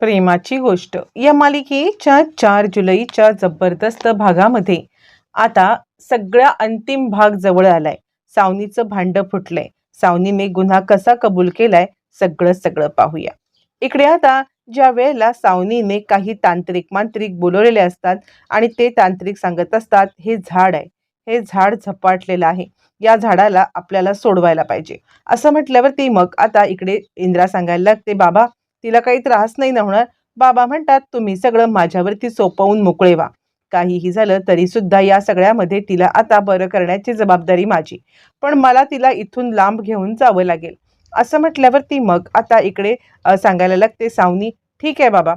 प्रेमाची गोष्ट. या मालिकेच्या चार जुलैच्या जबरदस्त भागामध्ये आता सगळा अंतिम भाग जवळ आलाय. सावनीचं भांडं फुटलंय. सावनीने गुन्हा कसा कबूल केलाय सगळं सगळं पाहूया. इकडे आता ज्या वेळेला सावनीने काही तांत्रिक मांत्रिक बोलवलेले असतात आणि ते तांत्रिक सांगत असतात हे झाड आहे. हे झाड झपाटलेलं आहे. या झाडाला आपल्याला सोडवायला पाहिजे. असं म्हटल्यावरती मग आता इकडे इंद्रा सांगायला लागते बाबा तिला काही त्रास नाही ना होणार. बाबा म्हणतात तुम्ही सगळं माझ्यावरती सोपवून मोकळे व्हा. काहीही झालं तरी सुद्धा या सगळ्यामध्ये तिला आता बरं करण्याची जबाबदारी माझी. पण मला तिला इथून लांब घेऊन जावं लागेल. असं म्हटल्यावरती मग आता इकडे सांगायला लागते सावनी ठीक आहे बाबा.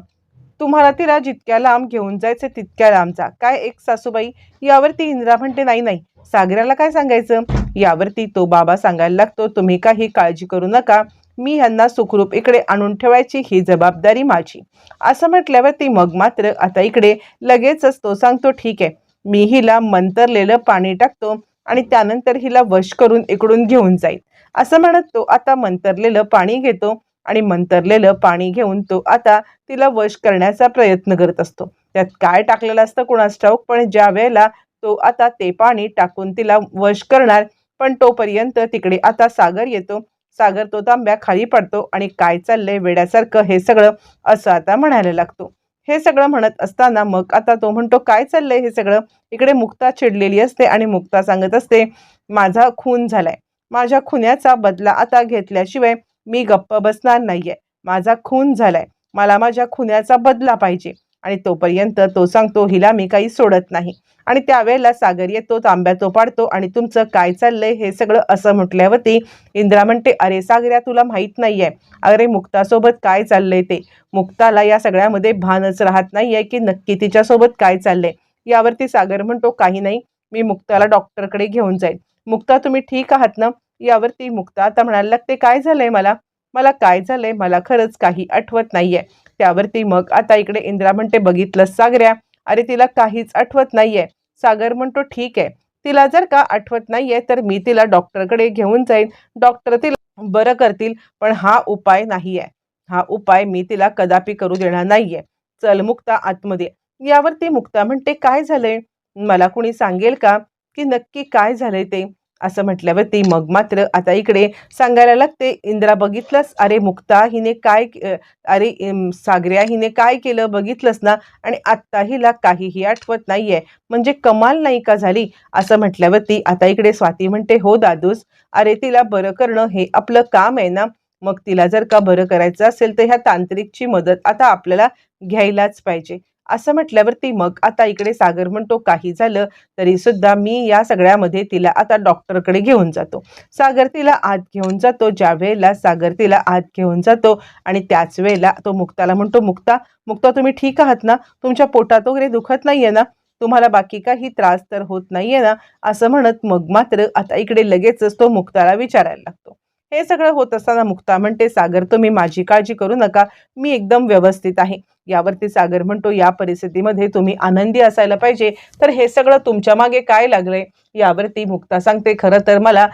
तुम्हाला तिला जितक्या लांब घेऊन जायचं तितक्या लांब जा काय एक सासूबाई? यावरती इंद्रा म्हणते नाही नाही. सागराला काय सांगायचं? यावरती तो बाबा सांगायला लागतो तुम्ही काही काळजी करू नका. मी ह्यांना सुखरूप इकडे आणून ठेवायची ही जबाबदारी माझी. असं म्हटल्यावरती मग मात्र आता इकडे लगेचच तो सांगतो ठीक आहे. मी हिला मंतरलेलं पाणी टाकतो आणि त्यानंतर हिला वश करून इकडून घेऊन जाईल. असं म्हणत तो आता मंतरलेलं पाणी घेतो आणि मंतरलेलं पाणी घेऊन तो आता तिला वश करण्याचा प्रयत्न करत असतो. त्यात काय टाकलेलं असतं कुणास ठाऊक पण ज्या वेळेला तो आता ते पाणी टाकून तिला वश करणार पण तोपर्यंत तिकडे आता सागर येतो सागर तो तांब्या खाली पडतो आणि काय चाललंय वेड्यासारखं हे सगळं असं आता म्हणायला लागतो. हे सगळं म्हणत असताना मग आता तो म्हणतो काय चाललंय हे सगळं? इकडे मुक्ता चिडलेली असते आणि मुक्ता सांगत असते माझा खून झालाय. माझ्या खुन्याचा बदला आता घेतल्याशिवाय मी गप्प बसणार नाहीये. माझा खून झालाय. मला माझ्या खुन्याचा बदला पाहिजे. आणि तोपर्यंत तो सांगतो हिला मी काही सोडत नाही. आणि त्यावेळेला सागर येतो तांब्या तो पाडतो आणि तुमचं काय चाललंय? हे सगळं असं म्हटल्यावरती इंद्रा म्हणते अरे सागर्या तुला माहीत नाहीये. अरे मुक्तासोबत काय चाललंय ते? मुक्ताला या सगळ्यामध्ये भानच राहत नाहीये की नक्की तिच्यासोबत काय चाललंय. यावरती सागर म्हणतो काही नाही मी मुक्ताला डॉक्टरकडे घेऊन जाईन. मुक्ता तुम्ही ठीक आहात ना? यावरती मुक्ता आता म्हणायला लागते काय झालंय मला? मला काय झालंय? मला खरंच काही आठवत नाहीये. त्यावरती मग आता इकडे इंद्रा म्हणते बघितलंस सागऱ्या. अरे तिला काहीच आठवत नाहीये. सागर म्हणतो ठीक आहे. तिला जर का आठवत नाहीये तर मी तिला डॉक्टरकडे घेऊन जाईन. डॉक्टर तिला बरं करतील पण हा उपाय नाही आहे हा उपाय मी तिला कदापि करू देणार नाहीये. चल मुक्ता आतमध्ये. यावरती मुक्ता म्हणते काय झालंय? मला कुणी सांगेल का? की नक्की काय झालंय ते? असं म्हटल्यावर ती मग मात्र आता इकडे सांगायला लागते इंद्रा बघितलंस? अरे मुक्ता हिने काय के- अरे सागऱ्या हिने काय केलं? बघितलंस ना? आणि आत्ता हिला काहीही आठवत नाहीये. म्हणजे कमाल नाही का झाली? असं म्हटल्यावरती आता इकडे स्वाती म्हणते हो दादूस अरे तिला बरं करणं हे आपलं काम आहे ना? मग तिला जर का बरं करायचं असेल तर ह्या तांत्रिकची मदत आता आपल्याला घ्यायलाच पाहिजे. असं म्हटल्यावरती मग आता इकडे सागर म्हणतो काही झालं तरी सुद्धा मी या सगळ्यामध्ये तिला आता डॉक्टरकडे घेऊन जातो. सागर तिला आत घेऊन जातो ज्या वेळेला सागर तिला आत घेऊन जातो आणि त्याच वेळेला तो मुक्ताला म्हणतो मुक्ता मुक्ता तुम्ही ठीक आहात ना? तुमच्या पोटात वगैरे दुखत नाहीये ना? तुम्हाला बाकी काही त्रास तर होत नाहीये ना? असं म्हणत मग मात्र आता इकडे लगेचच तो मुक्ताला विचारायला लागतो. हे सगळं होत असताना मुक्ता म्हणते सागर तुम्ही माझी काळजी करू नका. मी एकदम व्यवस्थित आहे. यावरती सागर म्हणतो या परिस्थितीमध्ये तुम्ही आनंदी असायला पाहिजे. तर हे सगळं तुमच्या मागे काय लागलंय यावरती मुक्ता सांगते खरं तर मला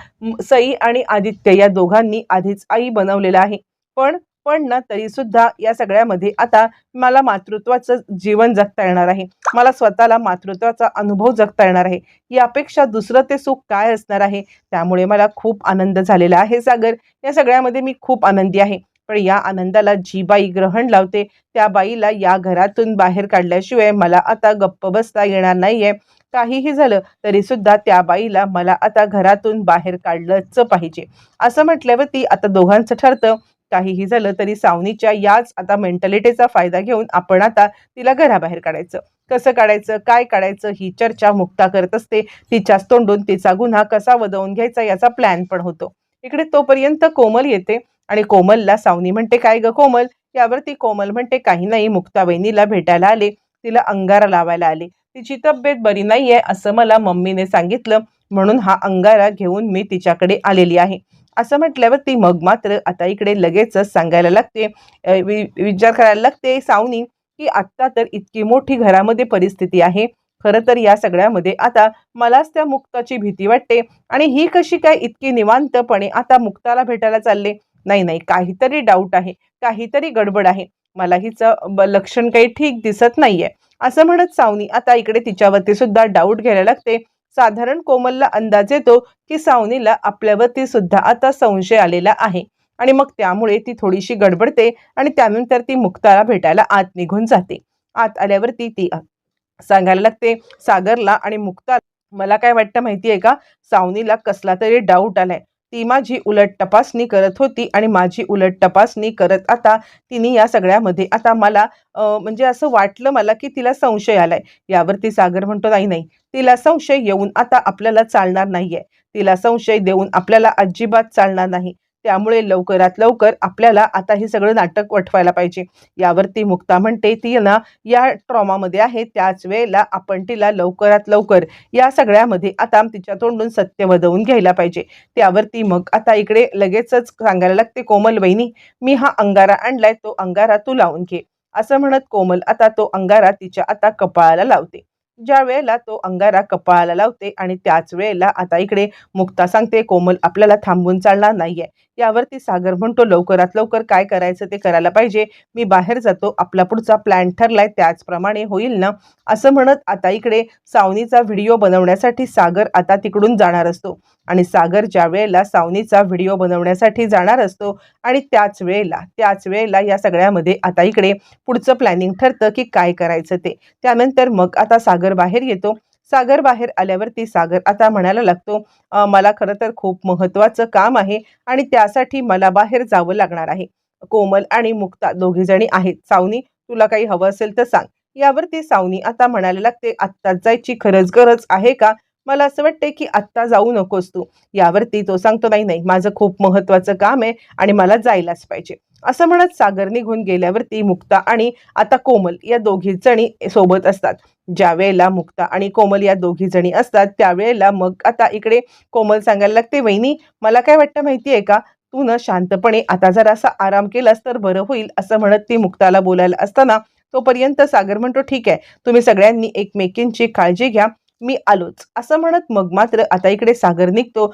सई आणि आदित्य या दोघांनी आधीच आई बनवलेलं आहे. पण पण ना तरी सुद्धा या सगळ्यामध्ये आता मला मातृत्वाचं जीवन जगता येणार आहे. मला स्वतःला मातृत्वाचा अनुभव जगता येणार आहे. यापेक्षा दुसरं ते सुख काय असणार आहे? त्यामुळे मला खूप आनंद झालेला आहे सागर. या सगळ्यामध्ये मी खूप आनंदी आहे. पण या आनंदाला जी बाई ग्रहण लावते त्या बाईला या घरातून बाहेर काढल्याशिवाय मला आता गप्प बसता येणार नाहीये. काहीही झालं तरी सुद्धा त्या बाईला मला आता घरातून बाहेर काढलंच पाहिजे. असं म्हटल्यावर ती आता दोघांचं ठरतं काहीही झालं तरी सावनीच्या याच आता मेंटॅलिटीचा फायदा घेऊन आपण आता तिला घराबाहेर काढायचं. कसं काढायचं? काय काढायचं? ही चर्चा मुक्ता करत असते. तिच्याच तोंडून तिचा गुन्हा कसा वदवून घ्यायचा याचा प्लॅन पण होतो. इकडे तोपर्यंत कोमल येते आणि कोमलला सावनी म्हणते काय ग कोमल? यावरती कोमल म्हणते काही नाही मुक्ता बहिणीला भेटायला आले. तिला अंगारा लावायला आले. तिची तब्येत बरी नाहीये असं मला मम्मीने सांगितलं. म्हणून हा अंगारा घेऊन मी तिच्याकडे आलेली आहे. असं म्हटल्यावर ती मग मात्र आता इकडे लगेचच सांगायला लागते. वि- विचार करायला लागते सावनी की आत्ता तर इतकी मोठी घरामध्ये परिस्थिती आहे. खरं तर या सगळ्यामध्ये आता मलाच त्या मुक्ताची भीती वाटते आणि ही कशी काय इतकी निवांतपणे आता मुक्ताला भेटायला चालले? नाही नाही काहीतरी डाऊट आहे काहीतरी गडबड आहे. मला हिचं ब- लक्षण काही ठीक दिसत नाहीये. असं म्हणत सावनी आता इकडे तिच्यावरती सुद्धा डाऊट घ्यायला लागते. साधारण कोमलला अंदाज येतो की सावनीला आपल्यावरती सुद्धा आता संशय आलेला आहे. आणि मग त्यामुळे ती थोडीशी गडबडते आणि त्यानंतर ती मुक्ताला भेटायला आत निघून जाते. आत आल्यावरती ती सांगायला लागते सागरला आणि मुक्ता मला काय वाटतं माहिती आहे का? सावनीला कसला तरी डाऊट आलाय. ती माझी उलट तपासणी करत होती आणि माझी उलट तपासणी करत आता तिने या सगळ्यामध्ये आता मला म्हणजे असं वाटलं मला की तिला संशय आलाय. यावरती सागर म्हणतो नाही नाही तिला संशय येऊन आता आपल्याला चालणार नाहीये. तिला संशय देऊन आपल्याला अजिबात चालणार नाही. त्यामुळे लवकरात लवकर आपल्याला आता हे सगळं नाटक वठवायला पाहिजे. यावरती मुक्ता म्हणते ती ना या ट्रॉमामध्ये आहे त्याच वेळेला आपण तिला लवकरात लवकर या सगळ्यामध्ये आता तिच्या तोंडून सत्य वदवून घ्यायला पाहिजे. त्यावरती मग आता इकडे लगेचच सांगायला लागते कोमल वहिनी मी हा अंगारा आणलाय तो अंगारा तू लावून घे. असं म्हणत कोमल आता तो अंगारा तिच्या आता कपाळाला लावते. ज्या वेळेला तो अंगारा कपाळाला लावते आणि त्याच वेळेला आता इकडे मुक्ता सांगते कोमल आपल्याला थांबून चालणार नाहीये. यावरती सागर म्हणतो लवकरात लवकर काय करायचं ते करायला पाहिजे. मी बाहेर जातो आपला पुढचा प्लॅन ठरलाय त्याचप्रमाणे होईल ना? असं म्हणत आता इकडे सावनीचा व्हिडिओ बनवण्यासाठी सागर आता तिकडून जाणार असतो. आणि सागर ज्या वेळेला सावनीचा व्हिडिओ बनवण्यासाठी जाणार असतो आणि त्याच वेळेला त्याच वेळेला या सगळ्यामध्ये आता इकडे पुढचं प्लॅनिंग ठरतं की काय करायचं ते. त्यानंतर मग आता सागर सागर बाहेर येतो. सागर बाहेर आल्यावरती सागर आता म्हणायला लागतो मला खरं तर खूप महत्त्वाचं काम आहे आणि त्यासाठी मला बाहेर जावं लागणार आहे. कोमल आणि मुक्ता दोघीजणी आहेत. सावनी तुला काही हवं असेल तर सांग. यावरती सावनी आता म्हणायला लागते आत्ताच जायची खरंच गरज आहे का? मला असं वाटते की आत्ता जाऊ नकोस तू. यावरती तो सांगतो नाही नाही माझं खूप महत्त्वाचं काम आहे आणि मला जायलाच पाहिजे. असं म्हणत सागर निघून गेल्यावरती मुक्ता आणि आता कोमल या दोघी जणी सोबत असतात. ज्या वेळेला मुक्ता आणि कोमल या दोघी जणी असतात त्यावेळेला मग आता इकडे कोमल सांगायला लागते वहिनी मला काय वाटतं माहिती आहे का? तू न शांतपणे आता जर असा आराम केलास तर बरं होईल असं म्हणत ती मुक्ताला बोलायला असताना तोपर्यंत सागर म्हणतो ठीक आहे तुम्ही सगळ्यांनी एकमेकींची काळजी घ्या मी आलोच. असं म्हणत मग मात्र आता इकडे सागर निघतो.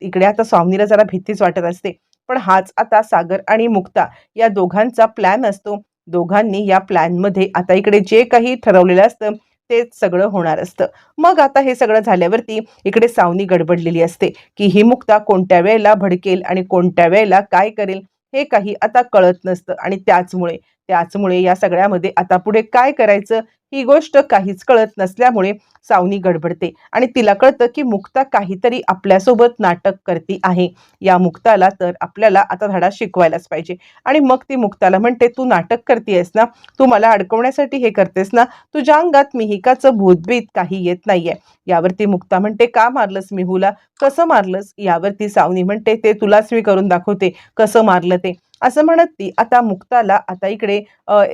इकडे आता स्वामीला जरा भीतीच वाटत असते. पण हाच आता सागर आणि मुक्ता या दोघांचा प्लॅन असतो. दोघांनी या प्लॅनमध्ये आता इकडे जे काही ठरवलेलं असतं ते सगळं होणार असतं. मग आता हे सगळं झाल्यावरती इकडे सावनी गडबडलेली असते की ही मुक्ता कोणत्या वेळेला भडकेल आणि कोणत्या वेळेला काय करेल हे काही आता कळत नसतं. आणि त्याचमुळे त्याचमुळे या सगळ्यामध्ये आता पुढे काय करायचं ही गोष्ट काहीच कळत नसल्यामुळे सावनी गडबडते. आणि तिला कळतं की मुक्ता काहीतरी आपल्यासोबत नाटक करती आहे. या मुक्ताला तर आपल्याला आता धडा शिकवायलाच पाहिजे. आणि मग ती मुक्ताला म्हणते तू नाटक करतेयस ना? तू मला अडकवण्यासाठी हे करतेस ना? तुझ्या अंगात मिहिकाचं भूतभीत काही येत नाहीये. यावरती मुक्ता म्हणते का मारलंस मिहूला? कसं मारलंस? यावरती सावनी म्हणते ते तुलाच मी करून दाखवते. कसं मारलं ते? असं म्हणत ती आता मुक्ताला आता इकडे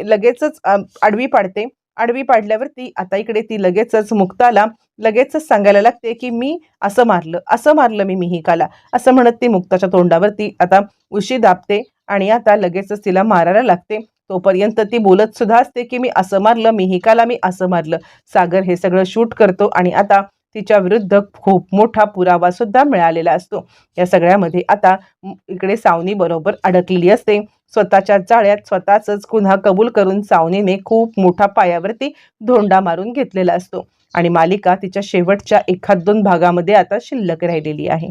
लगेचच आडवी पाडते. आडवी पाडल्यावरती आता इकडे ती लगेचच मुक्ताला लगेचच सांगायला लागते की मी असं मारलं असं मारलं मी मिहिकाला. असं म्हणत ती मुक्ताच्या तोंडावरती आता उशी दाबते आणि आता लगेचच तिला मारायला लागते. तोपर्यंत ती बोलत सुद्धा असते की मी असं मारलं मिहिकाला मी असं मारलं. सागर हे सगळं शूट करतो आणि आता तिच्या विरुद्ध खूप मोठा पुरावा सुद्धा मिळालेला असतो. या सगळ्यामध्ये आता इकडे सावनी बरोबर अडकलेली असते. स्वतःच्या जाळ्यात स्वतःच गुन्हा कबूल करून सावनीने खूप मोठा पायावरती धोंडा मारून घेतलेला असतो. आणि मालिका तिच्या शेवटच्या एखाद दोन भागामध्ये आता शिल्लक राहिलेली आहे.